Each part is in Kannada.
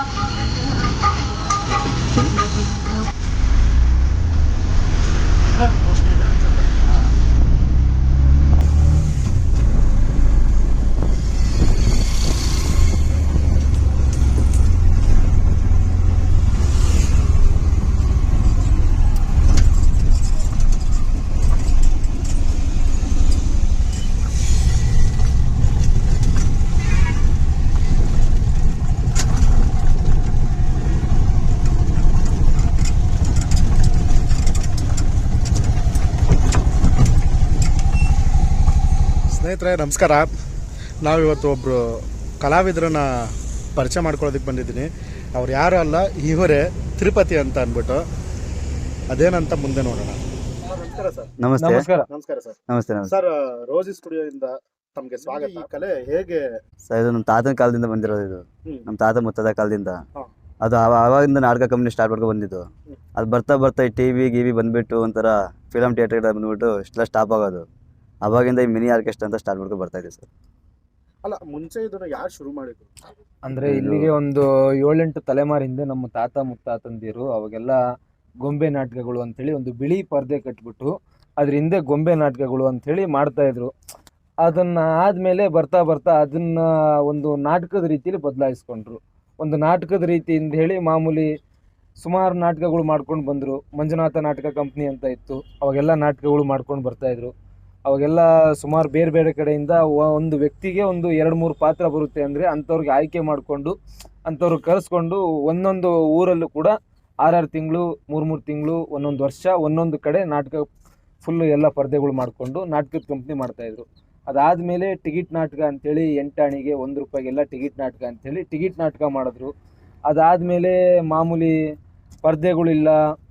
up. ಸ್ನೇಹಿತರೆ ನಮಸ್ಕಾರ. ನಾವಿವತ್ತು ಒಬ್ಬರು ಕಲಾವಿದರನ್ನ ಪರಿಚಯ ಮಾಡ್ಕೊಳ್ಳೋದಕ್ಕೆ ಬಂದಿದ್ದೀನಿ. ಅವ್ರು ಯಾರು ಅಲ್ಲ ಇವರೇ ತಿರುಪತಿ ಅಂತ ಅಂದ್ಬಿಟ್ಟು. ಅದೇನಂತ ಮುಂದೆ ನೋಡೋಣ. ನಮಸ್ಕಾರ ಸರ್. ನಮಸ್ತೆ. ನಮಸ್ಕಾರ. ನಮಸ್ಕಾರ ಸರ್. ನಮಸ್ತೆ ನಮಸ್ತೆ. ಸರ್ ರೋಜಿ ಸ್ಟುಡಿಯೋದಿಂದ ತಮಗೆ ಸ್ವಾಗತ. ಈ ಕಲೆ ಹೇಗೆ ಸರ್ ಇದು ನಮ್ಮ ತಾತನ ಕಾಲದಿಂದ ಬಂದಿರೋದು ಇದು. ಹ್ಮ್. ನಮ್ಮ ತಾತ ಮುತ್ತದ ಕಾಲದಿಂದ. ಹಾ. ಅದು ಅವಾಗಿಂದ ಆವಾಗಿಂದ ನಾಟಕ ಕಂಪ್ನಿ ಸ್ಟಾರ್ಟ್ ಮಾಡ್ಕೊಂಡು ಬಂದಿದ್ದು. ಅದು ಬರ್ತಾ ಬರ್ತಾ ಈ ಟಿವಿ ಗಿವಿ ಬಂದ್ಬಿಟ್ಟು ಒಂಥರ ಫಿಲಮ್ ಥಿಯೇಟರ್ ಬಂದ್ಬಿಟ್ಟು ಇಷ್ಟೆಲ್ಲ ಸ್ಟಾಪ್ ಆಗೋದು. ಅವಾಗಿಂದ ಈ ಮಿನಿ ಆರ್ಕೆಸ್ಟ್ರಾ ಅಂತ ಸ್ಟಾರ್ಟ್ ಮಾಡ್ಕೊಂಡು ಬರ್ತಾ ಇದೆ ಸರ್. ಅಲ್ಲ ಮುಂಚೆ ಇದನ್ನ ಯಾರು ಶುರು ಮಾಡಿದ್ರು? ಅಂದ್ರೆ ಇಲ್ಲಿಗೆ ಒಂದು ಏಳೆಂಟು ತಲೆಮಾರು ಹಿಂದೆ ನಮ್ಮ ತಾತ ಮುತ್ತಾತಂದಿರು ಅವಾಗೆಲ್ಲ ಗೊಂಬೆ ನಾಟಕಗಳು ಅಂತೇಳಿ ಒಂದು ಬಿಳಿ ಪರ್ದೆ ಕಟ್ಬಿಟ್ಟು ಅದ್ರ ಹಿಂದೆ ಗೊಂಬೆ ನಾಟಕಗಳು ಅಂತೇಳಿ ಮಾಡ್ತಾ ಇದ್ರು. ಅದನ್ನ ಆದ್ಮೇಲೆ ಬರ್ತಾ ಬರ್ತಾ ಅದನ್ನ ಒಂದು ನಾಟಕದ ರೀತಿಯಲ್ಲಿ ಬದಲಾಯಿಸ್ಕೊಂಡ್ರು. ಒಂದು ನಾಟಕದ ರೀತಿಯಿಂದ ಹೇಳಿ ಮಾಮೂಲಿ ಸುಮಾರು ನಾಟಕಗಳು ಮಾಡ್ಕೊಂಡು ಬಂದರು. ಮಂಜುನಾಥ ನಾಟಕ ಕಂಪ್ನಿ ಅಂತ ಇತ್ತು. ಅವಾಗೆಲ್ಲ ನಾಟಕಗಳು ಮಾಡ್ಕೊಂಡು ಬರ್ತಾ ಇದ್ರು. ಅವಾಗೆಲ್ಲ ಸುಮಾರು ಬೇರೆ ಬೇರೆ ಕಡೆಯಿಂದ ಒಂದು ವ್ಯಕ್ತಿಗೆ ಒಂದು ಎರಡು ಮೂರು ಪಾತ್ರ ಬರುತ್ತೆ ಅಂದರೆ ಅಂಥವ್ರಿಗೆ ಆಯ್ಕೆ ಮಾಡಿಕೊಂಡು ಅಂಥವ್ರು ಕರೆಸ್ಕೊಂಡು ಒಂದೊಂದು ಊರಲ್ಲೂ ಕೂಡ ಆರಾರು ತಿಂಗಳು ಮೂರು ಮೂರು ತಿಂಗಳು ಒಂದೊಂದು ವರ್ಷ ಒಂದೊಂದು ಕಡೆ ನಾಟಕ ಫುಲ್ಲು ಎಲ್ಲ ಪರ್ದೆಗಳು ಮಾಡಿಕೊಂಡು ನಾಟಕದ ಕಂಪ್ನಿ ಮಾಡ್ತಾಯಿದ್ರು ಅದಾದಮೇಲೆ ಟಿಕೆಟ್ ನಾಟಕ ಅಂಥೇಳಿ ಎಂಟಾಣಿಗೆ ಒಂದು ರೂಪಾಯಿಗೆಲ್ಲ ಟಿಕೆಟ್ ನಾಟಕ ಅಂಥೇಳಿ ಟಿಕೆಟ್ ನಾಟಕ ಮಾಡಿದ್ರು. ಅದಾದಮೇಲೆ ಮಾಮೂಲಿ ಪರ್ದೆಗಳಿಲ್ಲ ಆ,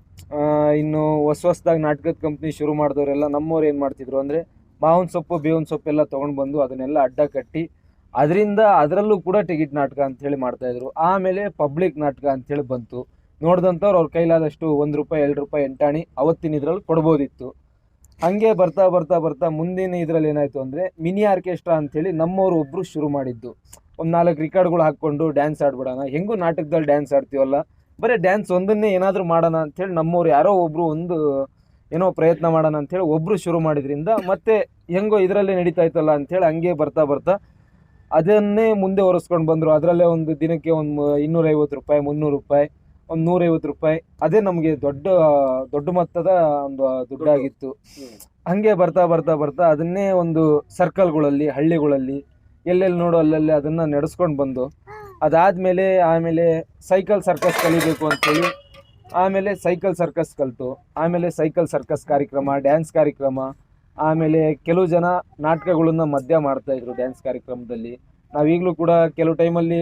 ಇನ್ನು ಹೊಸ ಹೊಸದಾಗಿ ನಾಟಕದ ಕಂಪ್ನಿ ಶುರು ಮಾಡಿದವರೆಲ್ಲ ನಮ್ಮವ್ರು ಏನು ಮಾಡ್ತಿದ್ರು ಅಂದರೆ ಮಾವಿನ ಸೊಪ್ಪು, ಬೇವಿನ ಸೊಪ್ಪೆಲ್ಲ ತೊಗೊಂಡು ಬಂದು ಅದನ್ನೆಲ್ಲ ಅಡ್ಡ ಕಟ್ಟಿ ಅದರಿಂದ ಅದರಲ್ಲೂ ಕೂಡ ಟಿಕೆಟ್ ನಾಟಕ ಅಂಥೇಳಿ ಮಾಡ್ತಾಯಿದ್ರು ಆಮೇಲೆ ಪಬ್ಲಿಕ್ ನಾಟಕ ಅಂಥೇಳಿ ಬಂತು. ನೋಡಿದಂಥವ್ರು ಅವ್ರ ಕೈಲಾದಷ್ಟು ಒಂದು ರೂಪಾಯಿ, ಎರಡು ರೂಪಾಯಿ ಎಂಟಾಣಿ ಅವತ್ತಿನ ಇದರಲ್ಲಿ ಕೊಡ್ಬೋದಿತ್ತು. ಹಾಗೆ ಬರ್ತಾ ಬರ್ತಾ ಬರ್ತಾ ಮುಂದಿನ ಇದರಲ್ಲಿ ಏನಾಯಿತು ಅಂದರೆ ಮಿನಿ ಆರ್ಕೆಸ್ಟ್ರಾ ಅಂಥೇಳಿ ನಮ್ಮವರು ಒಬ್ಬರು ಶುರು ಮಾಡಿದ್ದು. ಒಂದು ನಾಲ್ಕು ರೆಕಾರ್ಡ್ಗಳು ಹಾಕ್ಕೊಂಡು ಡ್ಯಾನ್ಸ್ ಆಡ್ಬಿಡೋಣ. ಹೆಂಗೂ ನಾಟಕದಲ್ಲಿ ಡ್ಯಾನ್ಸ್ ಆಡ್ತೀವಲ್ಲ? ಬರೀ ಡ್ಯಾನ್ಸ್ ಒಂದನ್ನೇ ಏನಾದರೂ ಮಾಡೋಣ ಅಂಥೇಳಿ ನಮ್ಮವ್ರು ಯಾರೋ ಒಬ್ಬರು ಒಂದು ಏನೋ ಪ್ರಯತ್ನ ಮಾಡೋಣ ಅಂಥೇಳಿ ಒಬ್ಬರು ಶುರು ಮಾಡಿದ್ರಿಂದ ಮತ್ತೆ ಹೆಂಗೋ ಇದರಲ್ಲೇ ನಡೀತಾ ಇತ್ತಲ್ಲ ಅಂಥೇಳಿ ಹಂಗೆ ಬರ್ತಾ ಬರ್ತಾ ಅದನ್ನೇ ಮುಂದೆ ಒರೆಸ್ಕೊಂಡು ಬಂದರು. ಅದರಲ್ಲೇ ಒಂದು ದಿನಕ್ಕೆ ಒಂದು ಇನ್ನೂರೈವತ್ತು ರೂಪಾಯಿ, ಮುನ್ನೂರು ರೂಪಾಯಿ, ಒಂದು ನೂರೈವತ್ತು ರೂಪಾಯಿ. ಅದೇ ನಮಗೆ ದೊಡ್ಡ ದೊಡ್ಡ ಮೊತ್ತದ ಒಂದು ದುಡ್ಡಾಗಿತ್ತು. ಹಂಗೆ ಬರ್ತಾ ಬರ್ತಾ ಬರ್ತಾ ಅದನ್ನೇ ಒಂದು ಸರ್ಕಲ್ಗಳಲ್ಲಿ ಹಳ್ಳಿಗಳಲ್ಲಿ ಎಲ್ಲೆಲ್ಲಿ ನೋಡೋ ಅಲ್ಲಲ್ಲಿ ಅದನ್ನು ನಡೆಸ್ಕೊಂಡು ಬಂದು ಅದಾದಮೇಲೆ ಆಮೇಲೆ ಸೈಕಲ್ ಸರ್ಕಸ್ ಕಲಿಬೇಕು ಅಂತೇಳಿ ಆಮೇಲೆ ಸೈಕಲ್ ಸರ್ಕಸ್ ಕಲಿತು, ಆಮೇಲೆ ಸೈಕಲ್ ಸರ್ಕಸ್ ಕಾರ್ಯಕ್ರಮ, ಡ್ಯಾನ್ಸ್ ಕಾರ್ಯಕ್ರಮ, ಆಮೇಲೆ ಕೆಲವು ಜನ ನಾಟಕಗಳನ್ನ ಮಧ್ಯ ಮಾಡ್ತಾಯಿದ್ರು ಡ್ಯಾನ್ಸ್ ಕಾರ್ಯಕ್ರಮದಲ್ಲಿ. ನಾವೀಗಲೂ ಕೂಡ ಕೆಲವು ಟೈಮಲ್ಲಿ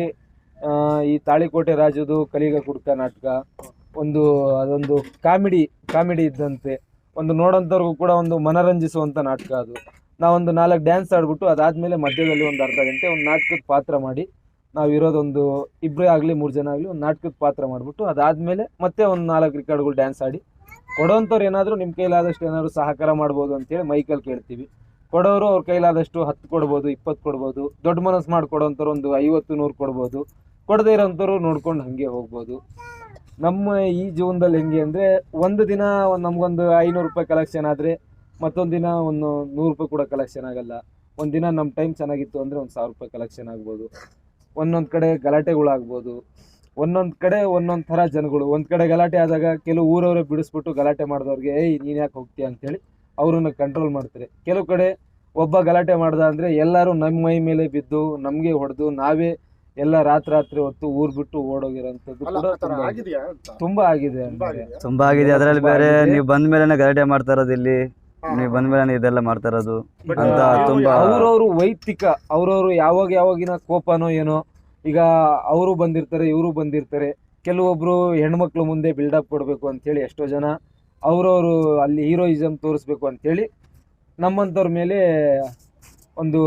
ಈ ತಾಳಿಕೋಟೆ ರಾಜದು ಕಲಿಗ ಕುಡ್ಕ ನಾಟಕ, ಒಂದು ಅದೊಂದು ಕಾಮಿಡಿ ಕಾಮಿಡಿ ಇದ್ದಂತೆ. ಒಂದು ನೋಡೋಂಥವ್ರಿಗೂ ಕೂಡ ಒಂದು ಮನರಂಜಿಸುವಂಥ ನಾಟಕ ಅದು. ನಾವೊಂದು ನಾಲ್ಕು ಡ್ಯಾನ್ಸ್ ಆಡಿಬಿಟ್ಟು ಅದಾದಮೇಲೆ ಮಧ್ಯದಲ್ಲಿ ಒಂದು ಅರ್ಧ ಗಂಟೆ ಒಂದು ನಾಟಕದ ಪಾತ್ರ ಮಾಡಿ ನಾವು ಇರೋದೊಂದು ಇಬ್ಬರೇ ಆಗಲಿ, ಮೂರು ಜನ ಆಗಲಿ ಒಂದು ನಾಟಕದ ಪಾತ್ರ ಮಾಡಿಬಿಟ್ಟು ಅದಾದಮೇಲೆ ಮತ್ತೆ ಒಂದು ನಾಲ್ಕು ರೆಕಾರ್ಡ್ಗಳು ಡ್ಯಾನ್ಸ್ ಆಡಿ ಕೊಡೋಂಥವ್ರು ಏನಾದರೂ ನಿಮ್ಮ ಕೈಲಾದಷ್ಟು ಏನಾದರೂ ಸಹಕಾರ ಮಾಡ್ಬೋದು ಅಂತೇಳಿ ಮೈಕಲ್ಲಿ ಕೇಳ್ತೀವಿ. ಕೊಡೋರು ಅವ್ರ ಕೈಲಾದಷ್ಟು ಹತ್ತು ಕೊಡ್ಬೋದು, ಇಪ್ಪತ್ತು ಕೊಡ್ಬೋದು, ದೊಡ್ಡ ಮನಸ್ಸು ಮಾಡಿ ಕೊಡೋಂಥವ್ರು ಒಂದು ಐವತ್ತು, ನೂರು ಕೊಡ್ಬೋದು. ಕೊಡದೇ ಇರೋಂಥವ್ರು ನೋಡ್ಕೊಂಡು ಹಾಗೆ ಹೋಗ್ಬೋದು. ನಮ್ಮ ಈ ಜೀವನದಲ್ಲಿ ಹೆಂಗೆ ಅಂದರೆ ಒಂದು ದಿನ ಒಂದು ನಮಗೊಂದು ಐನೂರು ರೂಪಾಯಿ ಕಲೆಕ್ಷನ್ ಆದರೆ ಮತ್ತೊಂದು ದಿನ ಒಂದು ನೂರು ರೂಪಾಯಿ ಕೂಡ ಕಲೆಕ್ಷನ್ ಆಗಲ್ಲ. ಒಂದು ದಿನ ನಮ್ಮ ಟೈಮ್ ಚೆನ್ನಾಗಿತ್ತು ಅಂದರೆ ಒಂದು ಸಾವಿರ ರೂಪಾಯಿ ಕಲೆಕ್ಷನ್ ಆಗ್ಬೋದು. ಒಂದೊಂದು ಕಡೆ ಗಲಾಟೆಗಳಾಗ್ಬೋದು. ಒಂದೊಂದು ಕಡೆ ಒಂದೊಂದು ಥರ ಜನಗಳು. ಒಂದು ಕಡೆ ಗಲಾಟೆ ಆದಾಗ ಕೆಲವು ಊರವರೇ ಬಿಡಿಸ್ಬಿಟ್ಟು ಗಲಾಟೆ ಮಾಡಿದವ್ರಿಗೆ ಏಯ್ ನೀನು ಯಾಕೆ ಹೋಗ್ತೀಯ? ಅಂತೇಳಿ ಅವ್ರನ್ನ ಕಂಟ್ರೋಲ್ ಮಾಡ್ತಾರೆ. ಕೆಲವು ಕಡೆ ಒಬ್ಬ ಗಲಾಟೆ ಮಾಡ್ದ ಅಂದರೆ ಎಲ್ಲರೂ ನಮ್ಮ ಮೈ ಮೇಲೆ ಬಿದ್ದು ನಮಗೆ ಹೊಡೆದು ನಾವೇ ಎಲ್ಲ ರಾತ್ರಿ ರಾತ್ರಿ ಹೊತ್ತು ಊರ್ ಬಿಟ್ಟು ಓಡೋಗಿರೋಂಥದ್ದು ಕೂಡ ತುಂಬಾ ಆಗಿದೆ ತುಂಬಾ ಆಗಿದೆ ಅದರಲ್ಲಿ ಬೇರೆ. ನೀವು ಬಂದ ಮೇಲೆ ಗಲಾಟೆ ಮಾಡ್ತಾ ಇರೋದು ಇಲ್ಲಿ. ನೀವು ಬಂದ್ಮೇಲೆ ಇದೆಲ್ಲ ಮಾಡ್ತಾ ಇರೋದು. ಅಂತ ತುಂಬಾ ಅವ್ರವ್ರು ವೈಯಕ್ತಿಕ ಅವ್ರವ್ರು ಯಾವಾಗ ಯಾವಾಗಿನ ಕೋಪನೋ ಏನೋ ಈಗ ಅವರು ಬಂದಿರ್ತಾರೆ ಇವರು ಬಂದಿರ್ತಾರೆ. ಕೆಲವೊಬ್ರು ಹೆಣ್ಮಕ್ಳು ಮುಂದೆ ಬಿಲ್ಡಪ್ ಕೊಡಬೇಕು ಅಂತೇಳಿ ಎಷ್ಟೋ ಜನ ಅವ್ರವ್ರು ಅಲ್ಲಿ ಹೀರೋಯಿಸಮ್ ತೋರಿಸ್ಬೇಕು ಅಂತೇಳಿ ನಮ್ಮಂಥವ್ರ ಮೇಲೆ ಒಂದು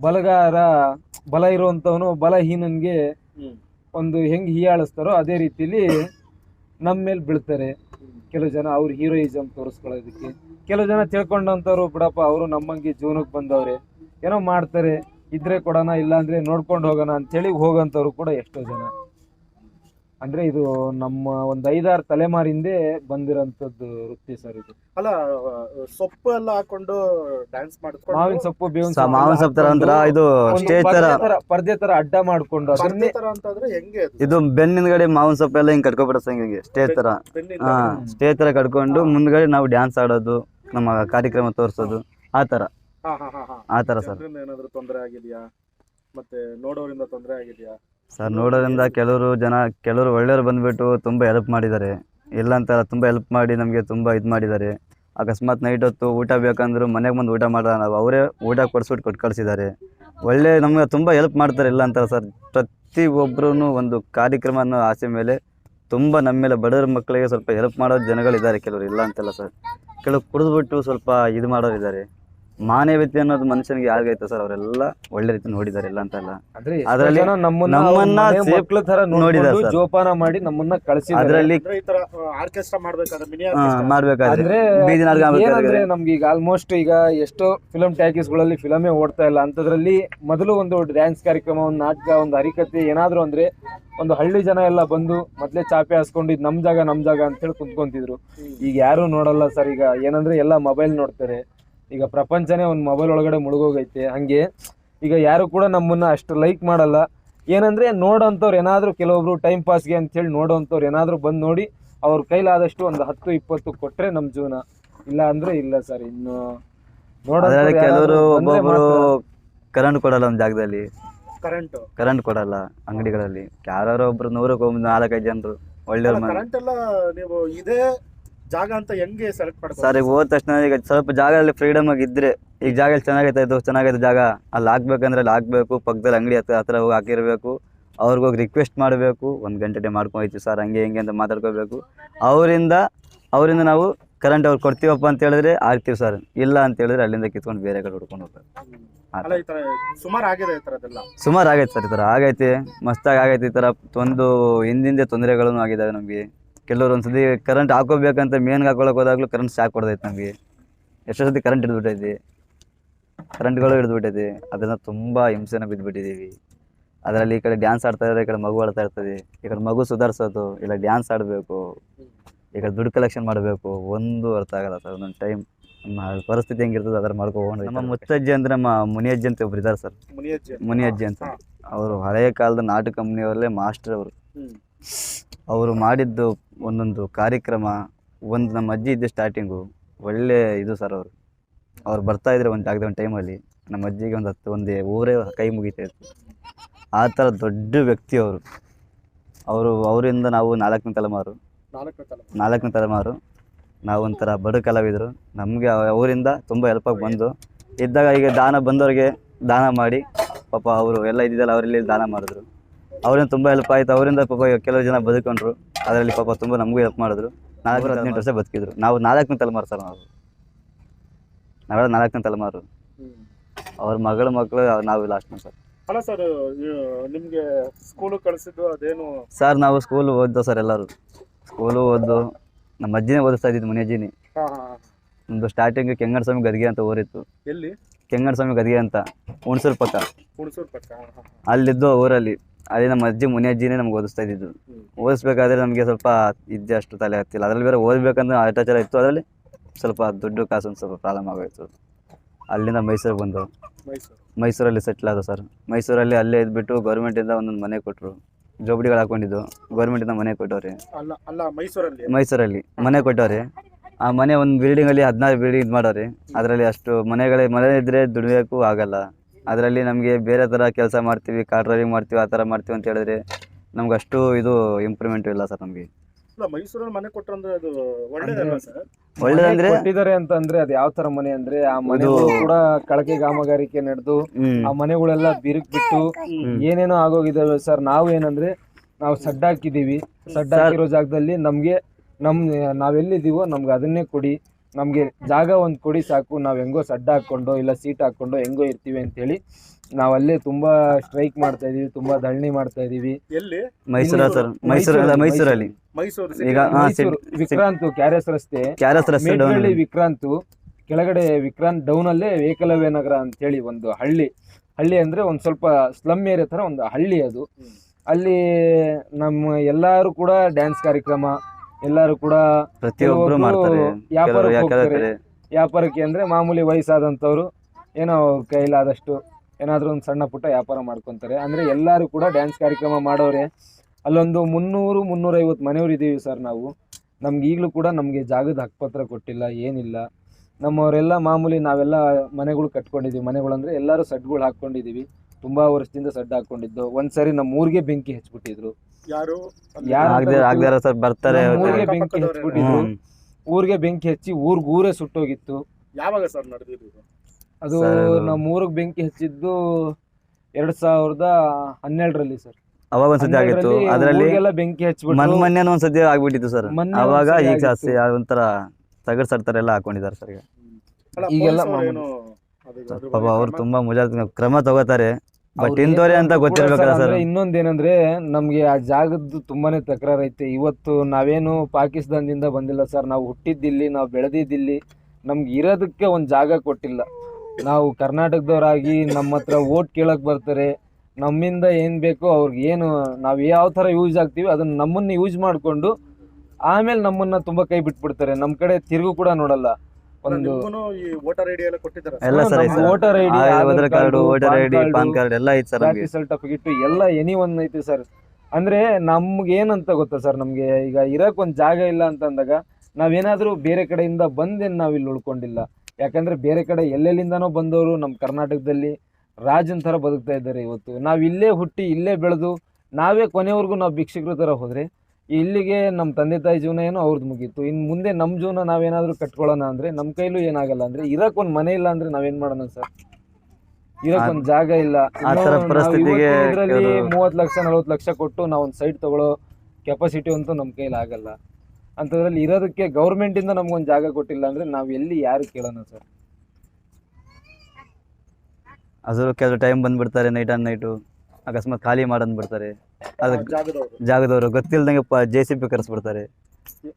ಬಲಗಾರ ಬಲ ಇರುವಂಥವನು ಬಲಹೀನನ್ಗೆ ಒಂದು ಹೆಂಗೆ ಹೀಯಾಳಿಸ್ತಾರೋ ಅದೇ ರೀತಿಲಿ ನಮ್ಮ ಮೇಲೆ ಬೀಳ್ತಾರೆ. ಕೆಲವು ಜನ ಅವ್ರ ಹೀರೋಯಿಸಮ್ ತೋರಿಸ್ಕೊಳ್ಳೋದಕ್ಕೆ. ಕೆಲವು ಜನ ತಿಳ್ಕೊಂಡಂತವ್ರು ಬಿಡಪ್ಪ ಅವರು ನಮ್ಮಂಗೆ ಜೀವನಕ್ಕೆ ಬಂದವ್ರೆ. ಏನೋ ಮಾಡ್ತಾರೆ ಇದ್ರೆ ಕೊಡೋಣ ಇಲ್ಲ ಅಂದ್ರೆ ನೋಡ್ಕೊಂಡು ಹೋಗೋಣ ಅಂತೇಳಿ ಹೋಗೋಂಥವ್ರು ಕೂಡ ಎಷ್ಟೋ ಜನ. ಅಂದ್ರೆ ಇದು ನಮ್ಮ ಒಂದು ಐದಾರು ತಲೆಮಾರಿಂದೇ ಬಂದಿರೋಂಥದ್ದು ವೃತ್ತಿ ಸರ್ ಇದು. ಅಲ್ಲ ಸೊಪ್ಪು ಎಲ್ಲ ಹಾಕೊಂಡು ಡ್ಯಾನ್ಸ್ ಮಾವಿನ ಮಾಡ್ಕೊಂಡು ಸೊಪ್ಪು ಬೇವಿನ ಮಾವಿನ ಸೊಪ್ಪು ತರ ಒಂಥರ ಇದು ಸ್ಟೇಜ್ ತರ ಪರ್ದೆ ತರ. ಪರ್ದೆ ತರ ಅಡ್ಡ ಮಾಡ್ಕೊಂಡು ಅದನ್ನೇ ತರ ಅಂತಂದ್ರೆ ಹೆಂಗೆ ಅದು? ಇದು ಬೆನ್ನಿನಗಡೆ ಮಾವಿನ ಸೊಪ್ಪು ಎಲ್ಲ ಹಿಂಗ್ ಕಟ್ಕೊಬಿಡೋ ಹಿಂಗೆ ಸ್ಟೇಜ್ ತರ. ಬೆನ್ನಿಂದ? ಹಾ ಸ್ಟೇಜ್ ತರ ಕಟ್ಕೊಂಡು ಮುಂದ್ಗಡೆ ನಾವು ಡ್ಯಾನ್ಸ್ ಆಡೋದು. ನಮ್ಮ ಕಾರ್ಯಕ್ರಮ ತೋರಿಸೋದು ಆ ತರ ಹಾ ಹಾ ಹಾ ಹಾ. ಆ ತರ ಸರ್. ಜನರಿಂದ ಏನಾದ್ರು ತೊಂದರೆ ಆಗಿದೆಯಾ? ಮತ್ತೆ ನೋಡೋರಿಂದ ತೊಂದರೆ ಆಗಿದೆಯಾ? ಸರ್ ನೋಡೋದ್ರಿಂದ ಕೆಲವರು ಜನ ಕೆಲವರು ಒಳ್ಳೆಯವರು ಬಂದ್ಬಿಟ್ಟು ತುಂಬ ಹೆಲ್ಪ್ ಮಾಡಿದ್ದಾರೆ. ಇಲ್ಲ ಅಂತ ತುಂಬ ಹೆಲ್ಪ್ ಮಾಡಿ ನಮಗೆ ತುಂಬ ಇದು ಮಾಡಿದ್ದಾರೆ. ಅಕಸ್ಮಾತ್ ನೈಟ್ ಹೊತ್ತು ಊಟ ಬೇಕಂದ್ರು ಮನೆಗೆ ಬಂದು ಊಟ ಮಾಡಲ್ಲ ನಾವು ಅವರೇ ಊಟ ಕೊಡಿಸ್ಬಿಟ್ಟು ಕೊಟ್ಟು ಕಳಿಸಿದ್ದಾರೆ. ಒಳ್ಳೆ ನಮಗೆ ತುಂಬ ಹೆಲ್ಪ್ ಮಾಡ್ತಾರೆ ಇಲ್ಲ ಅಂತಾರೆ ಸರ್. ಪ್ರತಿ ಒಬ್ಬರೂ ಒಂದು ಕಾರ್ಯಕ್ರಮ ಅನ್ನೋ ಆಸೆ ಮೇಲೆ ತುಂಬ ನಮ್ಮ ಮೇಲೆ ಬಡವ್ರ ಮಕ್ಕಳಿಗೆ ಸ್ವಲ್ಪ ಹೆಲ್ಪ್ ಮಾಡೋ ಜನಗಳಿದ್ದಾರೆ ಕೆಲವರು ಇಲ್ಲ ಅಂತಲ್ಲ ಸರ್ ಕೆಲವು ಕುಡಿದ್ಬಿಟ್ಟು ಸ್ವಲ್ಪ ಇದು ಮಾಡೋರಿದ್ದಾರೆ ಮಾನವೀಯತೆ ಅನ್ನೋದು ಮನುಷ್ಯನಿಗೆ ಯಾರಿಗೈತೆ ಸರ್ ಅವರೆಲ್ಲ ಒಳ್ಳೆ ರೀತಿ ನೋಡಿದ್ದಾರೆ ಇಲ್ಲ ಅಂತಲ್ಲ. ಅದರಲ್ಲಿ ನಮ್ಮನ್ನ ತರ ನೋಡಿದ್ದಾರೆ ನೋಡಿದ್ರು ಜೋಪಾನ ಮಾಡಿ ನಮ್ಮನ್ನ ಕಳಿಸಿ ಅದರಲ್ಲಿ ಅಂದ್ರೆ ಈ ತರ ಆರ್ಕೆಸ್ಟ್ರಾ ಮಾಡ್ಬೇಕಾದ್ರೆ ಏನಂದ್ರೆ ನಮ್ಗೆ ಈಗ ಆಲ್ಮೋಸ್ಟ್ ಈಗ ಎಷ್ಟೋ ಫಿಲಂ ಗಳಲ್ಲಿ ಫಿಲಮೇ ಓಡ್ತಾ ಇಲ್ಲ. ಅಂತದ್ರಲ್ಲಿ ಮೊದಲು ಒಂದು ಡ್ಯಾನ್ಸ್ ಕಾರ್ಯಕ್ರಮ ಒಂದು ನಾಟಕ ಒಂದು ಹರಿಕತೆ ಏನಾದ್ರು ಅಂದ್ರೆ ಒಂದು ಹಳ್ಳಿ ಜನ ಎಲ್ಲ ಬಂದು ಮೊದ್ಲೇ ಚಾಪೆ ಹಾಸ್ಕೊಂಡು ಇದು ನಮ್ ಜಾಗ ನಮ್ ಜಾಗ ಅಂತ ಹೇಳಿ ಕುಂತ್ಕೊಂತಿದ್ರು. ಈಗ ಯಾರು ನೋಡಲ್ಲ ಸರ್ ಈಗ ಏನಂದ್ರೆ ಎಲ್ಲ ಮೊಬೈಲ್ ನೋಡ್ತಾರೆ. ಈಗ ಪ್ರಪಂಚನೇ ಒಂದು ಮೊಬೈಲ್ ಒಳಗಡೆ ಮುಳುಗೋಗೈತೆ ಹಂಗೆ. ಈಗ ಯಾರು ಕೂಡ ನಮ್ಮನ್ನ ಅಷ್ಟು ಲೈಕ್ ಮಾಡಲ್ಲ. ಏನಂದ್ರೆ ನೋಡೋಂಥವ್ರು ಏನಾದ್ರು ಕೆಲವೊಬ್ರು ಟೈಮ್ ಪಾಸ್ಗೆ ಅಂತೇಳಿ ನೋಡೋಂಥವ್ರು ಏನಾದ್ರು ಬಂದು ನೋಡಿ ಅವ್ರ ಕೈಲಾದಷ್ಟು ಒಂದು ಹತ್ತು ಇಪ್ಪತ್ತು ಕೊಟ್ರೆ ನಮ್ಮ ಜೀವನ. ಇಲ್ಲ ಅಂದ್ರೆ ಇಲ್ಲ ಸರ್ ಇನ್ನು ನೋಡೋದ್ರೆ ಕೆಲವರು ಒಬ್ಬೊಬ್ಬರು. ಕರೆಂಟ್ ಕೊಡಲ್ಲ ಒಂದು ಜಾಗದಲ್ಲಿ. ಕರೆಂಟ್ ಕರೆಂಟ್ ಕೊಡಲ್ಲ ಅಂಗಡಿಗಳಲ್ಲಿ. ಯಾರೋ ಒಬ್ರು ನೂರಕ್ಕೆ ಒಂದು ನಾಲ್ಕೈದು ಜನರು ಒಳ್ಳೆಯವ್ರ ಮನೆ ಕರೆಂಟ್ ಎಲ್ಲ ನೀವು ಇದೇ ಜಾಗ ಅಂತ ಹೆಂಗೆ ಸೆಲೆಕ್ಟ್ ಮಾಡ್ತಾರೆ ಸರ್ ಈಗ ಹೋದ ತಕ್ಷಣ ಈಗ ಸ್ವಲ್ಪ ಜಾಗದಲ್ಲಿ ಫ್ರೀಡಮ್ ಆಗಿ ಇದ್ರೆ ಈಗ ಜಾಗ ಚೆನ್ನಾಗೈತೆ ಇದು ಚೆನ್ನಾಗೈತೆ ಜಾಗ ಅಲ್ಲಿ ಹಾಕ್ಬೇಕಂದ್ರೆ ಅಲ್ಲಿ ಹಾಕ್ಬೇಕು ಪಕ್ಕದಲ್ಲಿ ಅಂಗಡಿ ಹತ್ರ ಹತ್ರ ಹೋಗಿ ಹಾಕಿರ್ಬೇಕು ಅವ್ರಿಗೋಗಿ ರಿಕ್ವೆಸ್ಟ್ ಮಾಡಬೇಕು ಒಂದು ಗಂಟೆ ಟೈಮ್ ಸರ್ ಹಂಗೆ ಹಿಂಗೆ ಅಂತ ಮಾತಾಡ್ಕೋಬೇಕು ಅವರಿಂದ ಅವರಿಂದ ನಾವು ಕರೆಂಟ್ ಅವ್ರು ಕೊಡ್ತೀವಪ್ಪ ಅಂತ ಹೇಳಿದ್ರೆ ಆಗ್ತೀವಿ ಸರ್ ಇಲ್ಲ ಅಂತ ಹೇಳಿದ್ರೆ ಅಲ್ಲಿಂದ ಕಿತ್ಕೊಂಡು ಬೇರೆ ಕಡೆ ಹುಡ್ಕೊಂಡು ಥರ. ಅಲ್ಲ ಈ ತರ ಸುಮಾರು ಆಗಿದೆ ಈ ತರದೆಲ್ಲ ಸುಮಾರು ಆಗೈತೆ ಸರ್ ಈ ಥರ ಆಗೈತೆ ಮಸ್ತಾಗಿ ಆಗೈತೆ ಈ ಥರ ಒಂದು ಹಿಂದಿಂದೆ ತೊಂದರೆಗಳೂ ಆಗಿದ್ದಾವೆ ನಮಗೆ. ಕೆಲವರು ಒಂದ್ಸತಿ ಕರೆಂಟ್ ಹಾಕೋಬೇಕಂತ ಮೇನ್ಗೆ ಹಾಕೊಳಕ್ ಹೋದಾಗಲೂ ಕರೆಂಟ್ ಶಾಕ್ ಹೊಡೆದೈತೆ ನಮಗೆ. ಎಷ್ಟೋ ಸತಿ ಕರೆಂಟ್ ಹಿಡಿದ್ಬಿಟ್ಟೈತಿ. ಕರೆಂಟ್ಗಳು ಹಿಡಿದ್ಬಿಟ್ಟೈತಿ. ಅದನ್ನ ತುಂಬ ಹಿಂಸೆನ ಬಿದ್ದುಬಿಟ್ಟಿದ್ದೀವಿ ಅದರಲ್ಲಿ ಈ ಕಡೆ ಡ್ಯಾನ್ಸ್ ಆಡ್ತಾ ಇದ್ರೆ ಈ ಕಡೆ ಮಗು ಆಡ್ತಾ ಇರ್ತದೆ. ಈ ಕಡೆ ಮಗು ಸುಧಾರಿಸೋದು ಇಲ್ಲ ಡ್ಯಾನ್ಸ್ ಆಡಬೇಕು. ಈ ಕಡೆ ದುಡ್ಡು ಕಲೆಕ್ಷನ್ ಮಾಡಬೇಕು. ಒಂದು ಅರ್ಥ ಆಗಲ್ಲ ಸರ್ ಒಂದೊಂದು ಟೈಮ್ ಪರಿಸ್ಥಿತಿ ಹೆಂಗಿರ್ತದೆ ಅದ್ರ ಮಾಡ್ಕೊಂಡು ನಮ್ಮ ಮುತ್ತಜ್ಜಿ ಅಂದ್ರೆ ನಮ್ಮ ಮುನಿಯಜ್ಜಿ ಅಂತ ಒಬ್ರು ಇದಾರೆ ಸರ್. ಮುನಿಯಜ್ಜಿ ಅಂತ. ಮುನಿಯಜ್ಜಿ ಅಂತ. ಅವರು ಹಳೆಯ ಕಾಲದ ನಾಟಕ ಕಂಪ್ನಿಯವರಲ್ಲೇ ಮಾಸ್ಟರ್ ಅವರು. ಅವರು ಮಾಡಿದ್ದು ಒಂದೊಂದು ಕಾರ್ಯಕ್ರಮ ಒಂದು ನಮ್ಮ ಅಜ್ಜಿ ಇದ್ದ ಸ್ಟಾರ್ಟಿಂಗು ಒಳ್ಳೆ ಇದು ಸರ್ ಅವರು. ಅವ್ರು ಬರ್ತಾ ಇದ್ರೆ ಒಂದು ಜಾಗದ ಒಂದು ಟೈಮಲ್ಲಿ ನಮ್ಮ ಅಜ್ಜಿಗೆ ಒಂದು ಹತ್ತು ಒಂದೇ ಊರೇ ಕೈ ಮುಗಿತಾ ಇತ್ತು. ಆ ಥರ ದೊಡ್ಡ ವ್ಯಕ್ತಿ ಅವರು. ಅವರು ಅವರಿಂದ ನಾವು ನಾಲ್ಕನೇ ತಲೆಮಾರು. ನಾಲ್ಕನೇ ತಲೆಮಾರು. ನಾವು ಒಂಥರ ಬಡ ಕಲಾವಿದರು. ನಮಗೆ ಅವರಿಂದ ತುಂಬ ಹೆಲ್ಪಾಗಿ ಬಂದು ಇದ್ದಾಗ ಈಗ ದಾನ ಬಂದವ್ರಿಗೆ ದಾನ ಮಾಡಿ ಪಾಪ ಅವರು ಎಲ್ಲ ಇದ್ದಿದ್ದಲ್ಲ ಅವರಲ್ಲಿ ದಾನ ಮಾಡಿದ್ರು. ಅವರಿಂದ ತುಂಬ ಹೆಲ್ಪ್ ಆಯಿತು. ಅವರಿಂದ ಪಾಪ ಕೆಲವು ಜನ ಬದುಕೊಂಡ್ರು. ಅದರಲ್ಲಿ ಪಾಪ ತುಂಬ ನಮಗೂ ಹೆಲ್ಪ್ ಮಾಡಿದ್ರು. ನಾಲ್ಕು ಹದಿನೆಂಟು ವರ್ಷ ಬದುಕಿದ್ರು. ನಾವು ನಾಲ್ಕನೇ ತಲೆಮಾರು ಸರ್ ನಾವು. ನಾವೆಲ್ಲ ನಾಲ್ಕನೇ ತಲೆಮಾರು. ಅವ್ರ ಮಗಳ ಮಕ್ಕಳು ನಾವು ಲಾಸ್ಟ್ ಸರ್. ಅಲ್ಲ ಸರ್ ನಿಮಗೆ ಸ್ಕೂಲ್ ಕಳಿಸಿದ್ದು ಅದೇನು? ಸರ್ ನಾವು ಸ್ಕೂಲ್ ಓದ್ದೋ ಸರ್ ಎಲ್ಲರೂ. ಸ್ಕೂಲು ಓದ್ದು ನಮ್ಮ ಅಜ್ಜಿನೇ ಓದಿಸ್ತಾ ಇದ್ದಿದ್ದು ಮನೆ ಅಜ್ಜಿನಿ. ಹಾ ಹಾ. ಹಾ. ಒಂದು ಸ್ಟಾರ್ಟಿಂಗ್ ಕೆಂಗಡ ಸ್ವಾಮಿ ಗದಿಗೆ ಅಂತ ಊರಿತ್ತು. ಎಲ್ಲಿ? ಕೆಂಗಡ ಸ್ವಾಮಿ ಗದಿಗೆ ಅಂತ ಹುಣಸೂರು ಪಕ್ಕ. ಹುಣಸೂರು ಪಕ್ಕ ಹಾ, ಹಾ, ಹಾ. ಅಲ್ಲಿದ್ದು ಊರಲ್ಲಿ ಅಲ್ಲಿ ನಮ್ಮ ಅಜ್ಜಿ ಮುನಿ ಅಜ್ಜಿನೇ ನಮ್ಗೆ ಓದಿಸ್ತಾ ಇದ್ದಿದ್ದು. ಹ್ಮ್. ಓದಿಸ್ಬೇಕಾದ್ರೆ ನಮಗೆ ಸ್ವಲ್ಪ ಇದ್ದೆ ಅಷ್ಟು ತಲೆ ಹತ್ತಿಲ್ಲ. ಅದರಲ್ಲಿ ಬೇರೆ ಓದ್ಬೇಕಂದ್ರೆ ಅಟಾಚರ ಇತ್ತು. ಅದರಲ್ಲಿ ಸ್ವಲ್ಪ ದುಡ್ಡು ಕಾಸು ಒಂದು ಸ್ವಲ್ಪ ಪ್ರಾಬ್ಲಮ್ ಆಗೋಯ್ತು. ಅಲ್ಲಿಂದ ಮೈಸೂರಿಗೆ ಬಂದು ಮೈಸೂರು. ಮೈಸೂರಲ್ಲಿ ಸೆಟ್ಲ್ ಆದ ಸರ್. ಮೈಸೂರಲ್ಲಿ ಅಲ್ಲೇ ಇದ್ಬಿಟ್ಟು ಗೌರ್ಮೆಂಟಿಂದ ಒಂದೊಂದು ಮನೆ ಕೊಟ್ಟರು ಜೋಬಡಿಗಳು ಹಾಕೊಂಡಿದ್ದು ಗೌರ್ಮೆಂಟಿಂದ ಮನೆ ಕೊಟ್ಟವ್ರೆ. ಅಲ್ಲ ಅಲ್ಲ ಮೈಸೂರಲ್ಲಿ? ಮೈಸೂರಲ್ಲಿ ಮನೆ ಕೊಟ್ಟವ್ರೆ. ಆ ಮನೆ ಒಂದು ಬಿಲ್ಡಿಂಗಲ್ಲಿ ಹದಿನಾರು ಬಿಲ್ಡಿಂಗ್ ಇದು ಮಾಡೋರಿ ಅದರಲ್ಲಿ ಅಷ್ಟು ಮನೆಗಳೇ ಮನೆ ಇದ್ದರೆ ದುಡಿಯೋಕ್ಕೂ ಆಗಲ್ಲ. ಅದರಲ್ಲಿ ನಮಗೆ ಬೇರೆ ಥರ ಕೆಲಸ ಮಾಡ್ತೀವಿ ಕಾರ್ ಡ್ರೈವಿಂಗ್ ಮಾಡ್ತೀವಿ ಆ ಥರ ಮಾಡ್ತೀವಿ ಅಂತ ಹೇಳಿದ್ರೆ ನಮ್ಗೆ ಅಷ್ಟು ಇದು ಇಂಪ್ರೂವ್ಮೆಂಟು ಇಲ್ಲ ಸರ್ ನಮಗೆ. ಮೈಸೂರಲ್ಲಿ ಮನೆ ಕೊಟ್ರಂದ್ರೆ ಅದು ಒಳ್ಳೇದಲ್ಲ ಸರ್? ಒಳ್ಳೇದಂದ್ರೆ ಕೊಟ್ಟಿದ್ದಾರೆ ಅಂತ ಅಂದ್ರೆ ಅದ್ ಯಾವ ತರ ಮನೆ ಅಂದ್ರೆ ಆ ಮನೆ ಕೂಡ ಕಳಕೆ ಕಾಮಗಾರಿಕೆ ನಡೆದು ಆ ಮನೆಗಳೆಲ್ಲ ಬಿರುಕ್ ಬಿಟ್ಟು ಏನೇನೋ ಆಗೋಗಿದಾವೆ ಸರ್ ನಾವು ಏನಂದ್ರೆ ನಾವು ಸಡ್ಡ ಹಾಕಿದೀವಿ ಸಡ್ಡ ಹಾಕಿರೋ ಜಾಗದಲ್ಲಿ ನಮ್ಗೆ ನಮ್ ನಾವೆಲ್ಲಿದೀವೋ ನಮ್ಗೆ ಅದನ್ನೇ ಕೊಡಿ ನಮ್ಗೆ ಜಾಗ ಒಂದ್ ಕೊಡಿ ಸಾಕು ನಾವ್ ಹೆಂಗೋ ಸಡ್ಡ ಹಾಕೊಂಡು ಇಲ್ಲ ಸೀಟ್ ಹಾಕೊಂಡು ಹೆಂಗೋ ಇರ್ತೀವಿ ಅಂತೇಳಿ ನಾವ್ ಅಲ್ಲೇ ತುಂಬಾ ಸ್ಟ್ರೈಕ್ ಮಾಡ್ತಾ ಇದೀವಿ ತುಂಬಾ ಧರಣಿ ಮಾಡ್ತಾ ಇದೀವಿ. ಮೈಸೂರಲ್ಲಿ. ಮೈಸೂರು ಈಗ ಹಾ ಮೈಸೂರು ವಿಕ್ರಾಂತ್ ಕ್ಯಾರೆಸ್ ರಸ್ತೆ ಕ್ಯಾರಸ್ ರಸ್ತೆ ವಿಕ್ರಾಂತ್ ಕೆಳಗಡೆ ವಿಕ್ರಾಂತ್ ಡೌನ್ ಅಲ್ಲೇ ಏಕಲವ್ಯ ನಗರ ಅಂತ ಹೇಳಿ ಒಂದು ಹಳ್ಳಿ. ಹಳ್ಳಿ ಅಂದ್ರೆ ಒಂದ್ ಸ್ವಲ್ಪ ಸ್ಲಮ್ ಏರಿಯಾ ತರ ಒಂದು ಹಳ್ಳಿ ಅದು. ಅಲ್ಲಿ ನಮ್ಮ ಎಲ್ಲಾರು ಕೂಡ ಡ್ಯಾನ್ಸ್ ಕಾರ್ಯಕ್ರಮ ಎಲ್ಲಾರು ಕೂಡ ಪ್ರತಿಯೊಬ್ರು ಕೆಲವೊಬ್ರು ಮಾಡ್ತಾರೆ ವ್ಯಾಪಾರಕ್ಕೆ ಕೆಲವರು ಅಂದ್ರೆ ಮಾಮೂಲಿ ವಯಸ್ಸಾದಂಥವ್ರು ಏನೋ ಅವ್ರ ಕೈಲಾದಷ್ಟು ಏನಾದ್ರೂ ಒಂದು ಸಣ್ಣ ಪುಟ್ಟ ವ್ಯಾಪಾರ ಮಾಡ್ಕೊಂತಾರೆ. ಅಂದ್ರೆ ಎಲ್ಲಾರು ಕೂಡ ಡ್ಯಾನ್ಸ್ ಕಾರ್ಯಕ್ರಮ ಮಾಡೋರೆ. ಅಲ್ಲೊಂದು ಮುನ್ನೂರು ಮುನ್ನೂರೈವತ್ತು ಮನೆಯವ್ರು ಇದೀವಿ ಸರ್ ನಾವು. ನಮ್ಗೆ ಈಗಲೂ ಕೂಡ ನಮಗೆ ಜಾಗದ ಹಕ್ಕುಪತ್ರ ಕೊಟ್ಟಿಲ್ಲ ಏನಿಲ್ಲ. ನಮ್ಮವರೆಲ್ಲ ಮಾಮೂಲಿ ನಾವೆಲ್ಲ ಮನೆಗಳು ಕಟ್ಕೊಂಡಿದೀವಿ. ಮನೆಗಳಂದ್ರೆ ಎಲ್ಲರೂ ಸಡ್ಗಳು ಹಾಕ್ಕೊಂಡಿದ್ದೀವಿ ತುಂಬಾ ವರ್ಷದಿಂದ ಸಡ್ ಹಾಕ್ಕೊಂಡಿದ್ದು. ಒಂದ್ಸರಿ ನಮ್ಮ ಊರಿಗೆ ಬೆಂಕಿ ಹಚ್ಬಿಟ್ಟಿದ್ರು. ಯಾರು? ಯಾರು ಸರ್ ಬರ್ತಾರೆ. ಊರಿಗೆ ಬೆಂಕಿ ಹಚ್ಬಿಟ್ಟಿದ್ರು. ಊರಿಗೆ ಬೆಂಕಿ ಹಚ್ಚಿ ಊರ್ಗ್ ಊರೇ ಸುಟ್ಟೋಗಿತ್ತು. ಯಾವಾಗ ಸರ್ ನಡೆದಿದ್ದು ಅದು ಅದು- ನಮ್ಮ ಊರಿಗೆ ಬೆಂಕಿ ಹಚ್ಚಿದ್ದು ಎರಡ್ ಸಾವಿರದ ಹನ್ನೆರಡರಲ್ಲಿ ಸರ್. ಅವಾಗ ಒಂದ್ಸತಿ ಆಗಿತ್ತು. ಅದರಲ್ಲಿ ಬೆಂಕಿ ಮನ್ ಹಚ್ಬಿಟ್ಟು ಮೊನ್ನೆ ಒಂದ್ಸತಿ ಆಗ್ಬಿಟ್ಟಿತ್ತು ಸರ್. ಅವಾಗ ಈಗ. ಜಾಸ್ತಿ ಒಂಥರ ತಗಡ್ ಸರ್ತಾರೆ ಎಲ್ಲ ಹಾಕೊಂಡಿದ್ದಾರೆ ಸರ್ ಈಗೆಲ್ಲ ಪಾಪ ಅವ್ರು ತುಂಬಾ ಮುಜಾ ಕ್ರಮ ತಗೋತಾರೆ. ಬಟ್ ಇಂಥವ್ರೆ ಅಂತ ಗೊತ್ತಿರ್ಬೇಕಲ್ಲ ಸರ್, ಇನ್ನೊಂದೇನಂದ್ರೆ ನಮ್ಗೆ ಆ ಜಾಗದ್ದು ತುಂಬಾನೇ ತಕರಾರ ಐತೆ ಇವತ್ತು ನಾವೇನು ಪಾಕಿಸ್ತಾನದಿಂದ ಬಂದಿಲ್ಲ ಸರ್. ನಾವು ಹುಟ್ಟಿದ್ದಿಲ್ಲಿ ನಾವು ಬೆಳೆದಿದ್ದಿಲ್ಲಿ ನಮ್ಗೆ ಇರೋದಕ್ಕೆ ಒಂದು ಜಾಗ ಕೊಟ್ಟಿಲ್ಲ. ನಾವು ಕರ್ನಾಟಕದವರಾಗಿ ನಮ್ಮ ಹತ್ರ ಓಟ್ ಕೇಳಕ್ ಬರ್ತಾರೆ. ನಮ್ಮಿಂದ ಏನ್ ಬೇಕೋ ಅವ್ರಿಗೆ ಏನು ನಾವು ಯಾವ ತರ ಯೂಸ್ ಆಗ್ತೀವಿ ಅದನ್ನ ನಮ್ಮನ್ನ ಯೂಸ್ ಮಾಡ್ಕೊಂಡು ಆಮೇಲೆ ನಮ್ಮನ್ನ ತುಂಬಾ ಕೈ ಬಿಟ್ಬಿಡ್ತಾರೆ. ನಮ್ ಕಡೆ ತಿರುಗು ಕೂಡ ನೋಡಲ್ಲ. ಒಂದು ಈ ವೋಟರ್ ಐಡಿ ಎಲ್ಲ ಕೊಟ್ಟಿದ್ದಾರೆ ಎಲ್ಲ ಸರ್ ನಮ್ಗೆ ಐತೆ voter ID, ಆ, Aadhaar voter card, card voter PAN ID card, PAN card ಎಲ್ಲ ಐತೆ ಸರ್ ನಮಗೆ. ಜಾತಿ ಸರ್ಟಿಫಿಕೇಟ್ ಎಲ್ಲ ಎನಿ ಒನ್ ಐತಿ ಸರ್. ಅಂದ್ರೆ ನಮ್ಗೆ ಏನಂತ ಗೊತ್ತಾ ಸರ್ ನಮ್ಗೆ? ಈಗ ಇರಕ್ ಒಂದ್ ಜಾಗ ಇಲ್ಲ ಅಂತ ಅಂದಾಗ ನಾವೇನಾದ್ರೂ ಬೇರೆ ಕಡೆಯಿಂದ ಬಂದೇನ್ ನಾವ್ ಇಲ್ಲಿ ಉಳ್ಕೊಂಡಿಲ್ಲ. ಯಾಕಂದ್ರೆ ಬೇರೆ ಕಡೆ ಎಲ್ಲೆಲ್ಲಿಂದನೋ ಬಂದವರು ನಮ್ಮ ಕರ್ನಾಟಕದಲ್ಲಿ ರಾಜನ್ ಥರ ಬದುಕ್ತಾ ಇದ್ದಾರೆ ಇವತ್ತು. ನಾವು ಇಲ್ಲೇ ಹುಟ್ಟಿ ಇಲ್ಲೇ ಬೆಳೆದು ನಾವೇ ಕೊನೆವರೆಗೂ ನಾವು ಭಿಕ್ಷಕರ ಥರ ಹೋದರೆ ಇಲ್ಲಿಗೆ ನಮ್ಮ ತಂದೆ ತಾಯಿ ಜೀವನ ಏನೋ ಅವ್ರದ್ದು ಮುಗೀತು. ಇನ್ನು ಮುಂದೆ ನಮ್ಮ ಜೀವನ ನಾವೇನಾದರೂ ಕಟ್ಕೊಳ್ಳೋಣ ಅಂದ್ರೆ ನಮ್ಮ ಕೈಲೂ ಏನಾಗಲ್ಲ ಅಂದ್ರೆ ಇರೋಕ್ಕೊಂದು ಒಂದ್ ಮನೆ ಇಲ್ಲ ಅಂದ್ರೆ ನಾವೇನು ಮಾಡೋಣ ಸರ್? ಇರೋಕ್ಕೊಂದು ಒಂದ್ ಜಾಗ ಇಲ್ಲ. ಇದರಲ್ಲಿ ಮೂವತ್ತು ಲಕ್ಷ ನಲ್ವತ್ತು ಲಕ್ಷ ಕೊಟ್ಟು ನಾವು ಒಂದು ಸೈಟ್ ತಗೊಳ್ಳೋ ಕೆಪಾಸಿಟಿ ಅಂತೂ ನಮ್ಮ ಕೈಲಿ ಆಗಲ್ಲ. ಅಂಥದ್ರಲ್ಲಿ ಇರೋದಕ್ಕೆ ಗೌರ್ಮೆಂಟಿಂದ ನಮ್ಗೊಂದು ಜಾಗ ಕೊಟ್ಟಿಲ್ಲ ಅಂದ್ರೆ ನಾವು ಎಲ್ಲಿ ಯಾರು ಕೇಳೋಣ ಸರ್? ಅದ್ರ ಕೆಲವು ಟೈಮ್ ಬಂದ್ಬಿಡ್ತಾರೆ ನೈಟ್ ಆನ್ ನೈಟು ಅಕಸ್ಮಾತ್ ಖಾಲಿ ಮಾಡಂದ್ಬಿಡ್ತಾರೆ ಅದಕ್ಕೆ ಜಾಗದವರು. ಜಾಗದವರು. ಗೊತ್ತಿಲ್ದಂಗೆ ಜೆ ಸಿ ಪಿ ಕರೆಸ್ಬಿಡ್ತಾರೆ.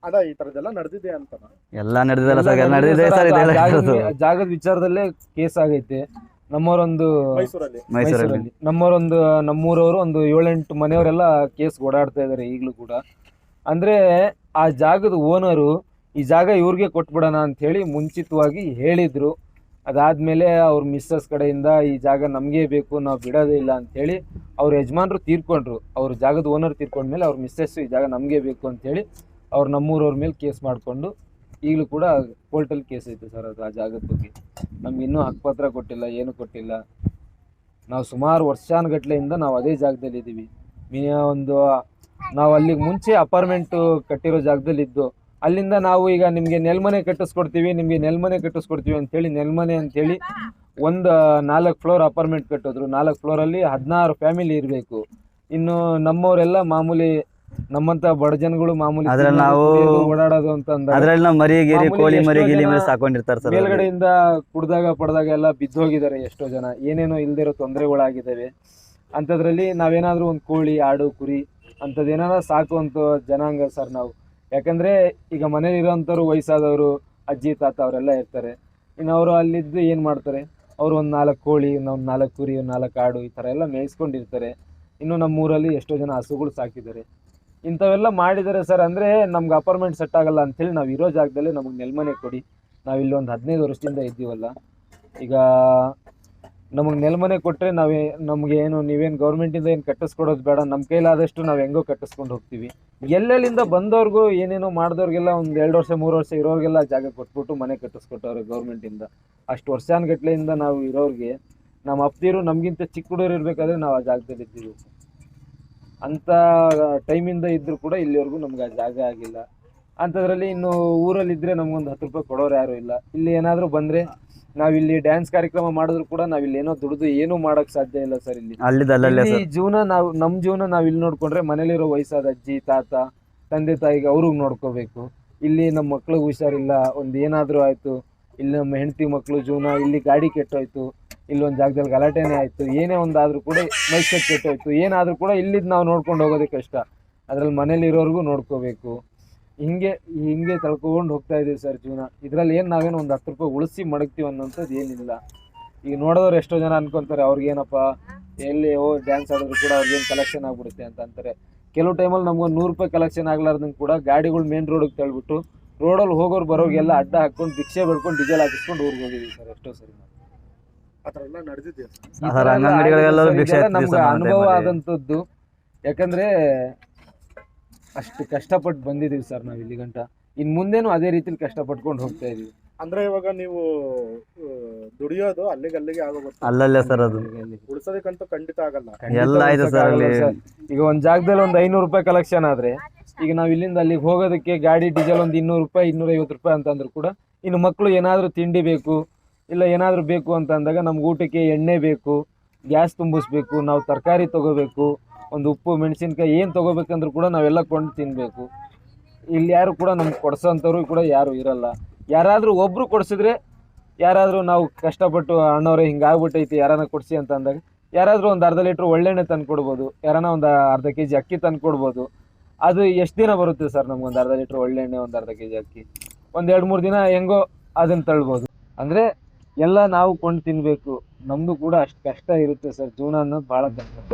ಅದ ಈ ತರದೆಲ್ಲ ನಡೆದಿದೆ ಅಂತ ಎಲ್ಲ ನಡೆದಿದಲ್ಲ ಸರ್ ಎಲ್ಲ ಎಲ್ಲ ನಡೆದಿದೆ ಸರ್ ಇದೆಲ್ಲ ಜಾಗದ ಇರೋದು. ಜಾಗದ ವಿಚಾರದಲ್ಲೇ ಕೇಸ್ ಆಗೈತೆ. ನಮ್ಮವರೊಂದು ಮೈಸೂರಲ್ಲಿ. ಮೈಸೂರಲ್ಲಿ. ಮೈಸೂರಲ್ಲಿ. ನಮ್ಮವರೊಂದು ನಮ್ಮೂರವರು ಒಂದು ಏಳೆಂಟು ಮನೆಯವರೆಲ್ಲ ಕೇಸ್ ಓಡಾಡ್ತಾ ಇದ್ದಾರೆ ಈಗಲೂ ಕೂಡ. ಅಂದ್ರೆ ಆ ಜಾಗದ ಓನರು ಈ ಜಾಗ ಇವ್ರಿಗೆ ಕೊಟ್ಬಿಡೋಣ ಅಂತ ಹೇಳಿ ಮುಂಚಿತವಾಗಿ ಹೇಳಿದ್ರು. ಅದಾದ್ಮೇಲೆ ಅವ್ರ ಮಿಸ್ಸಸ್ ಕಡೆಯಿಂದ ಈ ಜಾಗ ನಮಗೆ ಬೇಕು, ನಾವು ಬಿಡೋದೇ ಇಲ್ಲ ಅಂತ ಹೇಳಿ ಅವ್ರ ಯಜಮಾನ್ರು ತೀರ್ಕೊಂಡ್ರು. ಅವ್ರ ಜಾಗದ ಓನರ್ ತೀರ್ಕೊಂಡ್ಮೇಲೆ ಅವ್ರ ಮಿಸ್ಸಸ್ ಈ ಜಾಗ ನಮಗೆ ಬೇಕು ಅಂತ ಹೇಳಿ ಅವ್ರು ನಮ್ಮೂರವ್ರ ಮೇಲೆ ಕೇಸ್ ಮಾಡಿಕೊಂಡು ಈಗಲೂ ಕೂಡ ಕೋರ್ಟಲ್ಲಿ ಕೇಸ್ ಐತೆ ಸರ್ ಅದು ಆ ಜಾಗದ ಬಗ್ಗೆ. ನಮ್ಗೆ ಇನ್ನೂ ಹಕ್ಕುಪತ್ರ ಕೊಟ್ಟಿಲ್ಲ, ಏನು ಕೊಟ್ಟಿಲ್ಲ. ನಾವು ಸುಮಾರು ವರ್ಷಾನುಗಟ್ಲೆಯಿಂದ ನಾವು ಅದೇ ಜಾಗದಲ್ಲಿ ಇದ್ದೀವಿ ಒಂದು ನಾವು ಅಲ್ಲಿಗೆ ಮುಂಚೆ ಅಪಾರ್ಟ್ಮೆಂಟು ಕಟ್ಟಿರೋ ಜಾಗದಲ್ಲಿ ಇದ್ದು ಅಲ್ಲಿಂದ ನಾವು ಈಗ ನಿಮಗೆ ನೆಲ್ಮನೆ ಕಟ್ಟಿಸ್ಕೊಡ್ತೀವಿ ನಿಮಗೆ ನೆಲ್ಮನೆ ಕಟ್ಟಿಸ್ಕೊಡ್ತೀವಿ ಅಂತೇಳಿ ನೆಲ್ಮನೆ ಅಂತೇಳಿ ಒಂದು ನಾಲ್ಕು ಫ್ಲೋರ್ ಅಪಾರ್ಟ್ಮೆಂಟ್ ಕಟ್ಟಿದ್ರು. ನಾಲ್ಕು ಫ್ಲೋರಲ್ಲಿ ಹದಿನಾರು ಫ್ಯಾಮಿಲಿ ಇರಬೇಕು. ಇನ್ನು ನಮ್ಮವರೆಲ್ಲ ಮಾಮೂಲಿ ನಮ್ಮಂತ ಬಡ ಜನಗಳು ಮಾಮೂಲಿ ಅದ್ರಲ್ಲಿ ನಾವು- ಕುಡಿಯೋದು, ಓಡಾಡೋದು ಅಂತ ಅದ್ರಲ್ಲಿ ನಾವು ಕೋಳಿ ಸಾಕೊಂಡಿರ್ತಾರೆ ಸರ್ ಮೇಲ್ಗಡೆಯಿಂದ ಕುಡ್ದಾಗ ಪಡ್ದಾಗ ಎಲ್ಲ ಬಿದ್ದೋಗಿದ್ದಾರೆ ಎಷ್ಟೋ ಜನ. ಏನೇನೋ ಇಲ್ದಿರೋ ತೊಂದರೆಗಳಾಗಿದ್ದಾವೆ. ಅಂಥದ್ರಲ್ಲಿ ನಾವೇನಾದ್ರೂ ಒಂದು ಕೋಳಿ ಆಡು ಕುರಿ ಅಂಥದ್ದು ಏನಾರ ಸಾಕುವಂಥ ಜನಾಂಗ ಸರ್ ನಾವು. ಯಾಕಂದ್ರೆ ಈಗ ಮನೇಲಿ ಇರೋಂಥವ್ರು ವಯಸ್ಸಾದವರು, ಅಜ್ಜಿ, ತಾತ ಅವರೆಲ್ಲ ಇರ್ತಾರೆ. ಇನ್ನು ಅವರು ಅಲ್ಲಿದ್ದು ಏನು ಮಾಡ್ತಾರೆ? ಅವರು ಒಂದು ನಾಲ್ಕು ಕೋಳಿ ಒಂದು ನಾಲ್ಕು ಕುರಿ, ಒಂದು ನಾಲ್ಕು ಆಡು ಈ ಥರ ಎಲ್ಲ ಮೇಯಿಸ್ಕೊಂಡಿರ್ತಾರೆ. ಇನ್ನು ನಮ್ಮೂರಲ್ಲಿ ಎಷ್ಟೋ ಜನ ಹಸುಗಳು ಸಾಕಿದ್ದಾರೆ. ಇಂಥವೆಲ್ಲ ಮಾಡಿದ್ದಾರೆ ಸರ್ ಅಂದರೆ ನಮ್ಗೆ ಅಪಾರ್ಟ್ಮೆಂಟ್ ಸೆಟ್ ಆಗಲ್ಲ ಅಂಥೇಳಿ ನಾವು ಇರೋ ಜಾಗದಲ್ಲಿ ನಮಗೆ ನೆಲ್ಮನೆ ಕೊಡಿ. ನಾವು ಇಲ್ಲಿ ಒಂದು ಹದಿನೈದು ವರ್ಷದಿಂದ ಇದ್ದೀವಲ್ಲ. ಈಗ ನಮಗೆ ನೆಲ್ಮನೆ ಕೊಟ್ಟರೆ ನಾವೇ ನಮಗೆ ಏನು, ನೀವೇನು ಗೌರ್ಮೆಂಟಿಂದ ಏನು ಕಟ್ಟಿಸ್ಕೊಡೋದು ಬೇಡ ನಮ್ಮ ಕೈಲಾದಷ್ಟು ನಾವು ಹೆಂಗೋ ಕಟ್ಟಿಸ್ಕೊಂಡು ಹೋಗ್ತೀವಿ. ಎಲ್ಲೆಲ್ಲಿಂದ ಬಂದವ್ರಿಗೂ ಏನೇನೋ ಮಾಡಿದವ್ರಿಗೆಲ್ಲ ಒಂದು ಎರಡು ವರ್ಷ, ಮೂರು ವರ್ಷ ಇರೋರಿಗೆಲ್ಲ ಜಾಗ ಕೊಟ್ಬಿಟ್ಟು ಮನೆ ಕಟ್ಟಿಸ್ಕೊಟ್ಟವ್ರೆ ಗೌರ್ಮೆಂಟಿಂದ. ಅಷ್ಟು ವರ್ಷಾನುಗಟ್ಲೆಯಿಂದ ನಾವು ಇರೋರಿಗೆ ನಮ್ಮ ಅಪ್ತಿರು ನಮಗಿಂತ ಚಿಕ್ಕ ಹುಡುಗರು ಇರಬೇಕಾದ್ರೆ ನಾವು ಆ ಜಾಗದಲ್ಲಿ ಇದ್ದೀವಿ. ಅಂಥ ಟೈಮಿಂದ ಇದ್ದರೂ ಕೂಡ ಇಲ್ಲಿವರೆಗೂ ನಮ್ಗೆ ಆ ಜಾಗ ಆಗಿಲ್ಲ. ಅಂಥದ್ರಲ್ಲಿ ಇನ್ನು ಊರಲ್ಲಿ ಇದ್ರೆ ನಮ್ಗೊಂದು ಹತ್ತು ರೂಪಾಯಿ ಕೊಡೋರು ಯಾರು ಇಲ್ಲ. ಇಲ್ಲಿ ಏನಾದರೂ ಬಂದ್ರೆ ನಾವಿಲ್ಲಿ ಡ್ಯಾನ್ಸ್ ಕಾರ್ಯಕ್ರಮ ಮಾಡಿದ್ರು ಕೂಡ ನಾವಿಲ್ಲಿ ಏನೋ ದುಡಿದು ಏನೂ ಮಾಡಕ್ ಸಾಧ್ಯ ಇಲ್ಲ ಸರ್ ಇಲ್ಲಿ. ಜೀವನ ನಾವು ನಮ್ಮ ಜೀವನ ನಾವು ಇಲ್ಲಿ ನೋಡ್ಕೊಂಡ್ರೆ ಮನೇಲಿರೋ ವಯಸ್ಸಾದ ಅಜ್ಜಿ ತಾತ ತಂದೆ ತಾಯಿಗೆ ಅವ್ರಿಗೆ ನೋಡ್ಕೋಬೇಕು. ಇಲ್ಲಿ ನಮ್ಮ ಮಕ್ಳಿಗೆ ಹುಷಾರಿಲ್ಲ ಒಂದ್ ಏನಾದ್ರು ಆಯ್ತು ಇಲ್ಲಿ ನಮ್ಮ ಹೆಂಡತಿ ಮಕ್ಳು ಜೀವನ ಇಲ್ಲಿ ಗಾಡಿ ಕೆಟ್ಟೋಯ್ತು ಇಲ್ಲಿ ಒಂದು ಜಾಗದಲ್ಲಿ ಗಲಾಟೆನೇ ಆಯ್ತು ಏನೇ ಒಂದಾದ್ರೂ ಕೂಡ ಮೈಸೂರು ಕೆಟ್ಟೋಯ್ತು ಏನಾದ್ರೂ ಕೂಡ ಇಲ್ಲಿದ್ದು ನಾವು ನೋಡ್ಕೊಂಡು ಹೋಗೋದೇ ಕಷ್ಟ. ಅದ್ರಲ್ಲಿ ಮನೇಲಿ ಇರೋರ್ಗೂ ನೋಡ್ಕೋಬೇಕು. ಹಿಂಗೆ ಹಿಂಗೆ ತಳ್ಕೊಂಡು ಹೋಗ್ತಾ ಇದೀವಿ ಸರ್ ಜೀವನ. ಇದ್ರಲ್ಲಿ ಏನು ನಾವೇನು ಒಂದು ಹತ್ತು ರೂಪಾಯಿ ಉಳಿಸಿ ಮಡಗ್ತೀವಿ ಅನ್ನೋಂಥದ್ದು ಏನಿಲ್ಲ. ಈಗ ನೋಡಿದವ್ರು ಎಷ್ಟೋ ಜನ ಅನ್ಕೊಂತಾರೆ ಅವ್ರಿಗೇನಪ್ಪ ಎಲ್ಲಿ ಓ ಡ್ಯಾನ್ಸ್ ಆಡಿದ್ರು ಕೂಡ ಅವ್ರಿಗೇನು ಕಲೆಕ್ಷನ್ ಆಗ್ಬಿಡುತ್ತೆ ಅಂತ ಅಂತಾರೆ. ಕೆಲವು ಟೈಮಲ್ಲಿ ನಮ್ಗೊಂದು ನೂರು ರೂಪಾಯಿ ಕಲೆಕ್ಷನ್ ಆಗ್ಲಾರ್ದಂಗೆ ಕೂಡ ಗಾಡಿಗಳು ಮೇನ್ ರೋಡಿಗೆ ತಳ್ಬಿಟ್ಟು ರೋಡಲ್ಲಿ ಹೋಗೋರು ಬರೋರಿಗೆಲ್ಲ ಅಡ್ಡ ಹಾಕೊಂಡು ಭಿಕ್ಷೆ ಬಿಡ್ಕೊಂಡು ಡೀಸೆಲ್ ಹಾಕಿಸ್ಕೊಂಡು ಊರಿಗೆ ಹೋಗಿದ್ದೀವಿ ಸರ್ ಎಷ್ಟೋ ಸರಿ ನಮ್ಗೆ ಅನುಭವ. ಆದಂಥದ್ದು. ಯಾಕಂದ್ರೆ ಅಷ್ಟು ಕಷ್ಟಪಟ್ಟು ಬಂದಿದ್ದೀವಿ ಸರ್ ನಾವು ಇಲ್ಲಿ ಗಂಟ. ಇನ್ ಮುಂದೇನು ಅದೇ ರೀತಿಲಿ ಕಷ್ಟಪಟ್ಕೊಂಡು ಹೋಗ್ತಾ ಇದೀವಿ. ಅಂದ್ರೆ ಇವಾಗ ನೀವು ಆ, ದುಡಿಯೋದು ಅಲ್ಲಿಗೆ ಅಲ್ಲಿಗೆ ಆಗೋಗುತ್ತೆ ಅಲ್ಲಲ್ಲೇ ಸರ್ ಅದು. ಉಳಿಸೋದಕ್ಕಂತೂ ಖಂಡಿತ ಆಗಲ್ಲ. ಎಲ್ಲ ಆಯ್ತು ಸರ್ ಅಲ್ಲಿ. ಉಳ್ಸಕ್ಕಾಗಲ್ಲ ಸರ್. ಈಗ ಒಂದ್ ಜಾಗದಲ್ಲಿ ಒಂದ್ ಐನೂರು ರೂಪಾಯಿ ಕಲೆಕ್ಷನ್ ಆದ್ರೆ ಈಗ ನಾವ್ ಇಲ್ಲಿಂದ ಅಲ್ಲಿಗೆ ಹೋಗೋದಕ್ಕೆ ಗಾಡಿ ಡೀಸೆಲ್ ಒಂದ್ ಇನ್ನೂರು ರೂಪಾಯಿ ಇನ್ನೂರ ಐವತ್ತು ರೂಪಾಯಿ ಅಂತಂದ್ರು ಕೂಡ ಇನ್ನು ಮಕ್ಕಳು ಏನಾದ್ರೂ ತಿಂಡಿ ಬೇಕು ಇಲ್ಲ ಏನಾದ್ರೂ ಬೇಕು ಅಂತ ಅಂದಾಗ ನಮ್ಗೆ ಊಟಕ್ಕೆ ಎಣ್ಣೆ ಬೇಕು ಗ್ಯಾಸ್ ತುಂಬಿಸ್ಬೇಕು ನಾವು ತರಕಾರಿ ತಗೋಬೇಕು ಒಂದು ಉಪ್ಪು, ಮೆಣಸಿನ್ಕಾಯಿ ಏನು ತೊಗೋಬೇಕಂದ್ರೂ ಕೂಡ ನಾವೆಲ್ಲ ಕೊಂಡು ತಿನ್ನಬೇಕು ಇಲ್ಲಿ ಯಾರು ಕೂಡ ನಮ್ಗೆ ಕೊಡ್ಸೋಂಥವ್ರು ಕೂಡ ಯಾರು ಇರಲ್ಲ. ಯಾರಾದರೂ ಒಬ್ಬರು ಕೊಡ್ಸಿದ್ರೆ ಯಾರಾದರೂ ನಾವು ಕಷ್ಟಪಟ್ಟು ಅಣ್ಣವ್ರೆ ಹಿಂಗಾಗ್ಬಿಟ್ಟೈತಿ ಯಾರನ್ನ ಕೊಡಿಸಿ ಅಂತ ಅಂದಾಗ ಯಾರಾದರೂ ಒಂದು ಅರ್ಧ ಲೀಟ್ರ್ ಒಳ್ಳೆಣ್ಣೆ ತಂದು ಕೊಡ್ಬೋದು ಯಾರನ್ನ ಒಂದು ಅರ್ಧ ಕೆ ಜಿ ಅಕ್ಕಿ ತಂದು ಕೊಡ್ಬೋದು. ಅದು ಎಷ್ಟು ದಿನ ಬರುತ್ತೆ ಸರ್ ನಮ್ಗೊಂದು ಅರ್ಧ ಲೀಟ್ರ್ ಒಳ್ಳೆಣ್ಣೆ, ಒಂದು ಅರ್ಧ ಕೆ ಜಿ ಅಕ್ಕಿ? ಒಂದು ಎರಡು ಮೂರು ದಿನ ಹೆಂಗೋ ಅದನ್ನು ತಳ್ಬೋದು. ಅಂದರೆ ಎಲ್ಲ ನಾವು ಕೊಂಡು ತಿನ್ನಬೇಕು ನಮ್ಮದು ಕೂಡ ಅಷ್ಟು ಕಷ್ಟ ಇರುತ್ತೆ ಸರ್ ಜೀವನ ಅನ್ನೋದು ಭಾಳ ಕಷ್ಟ.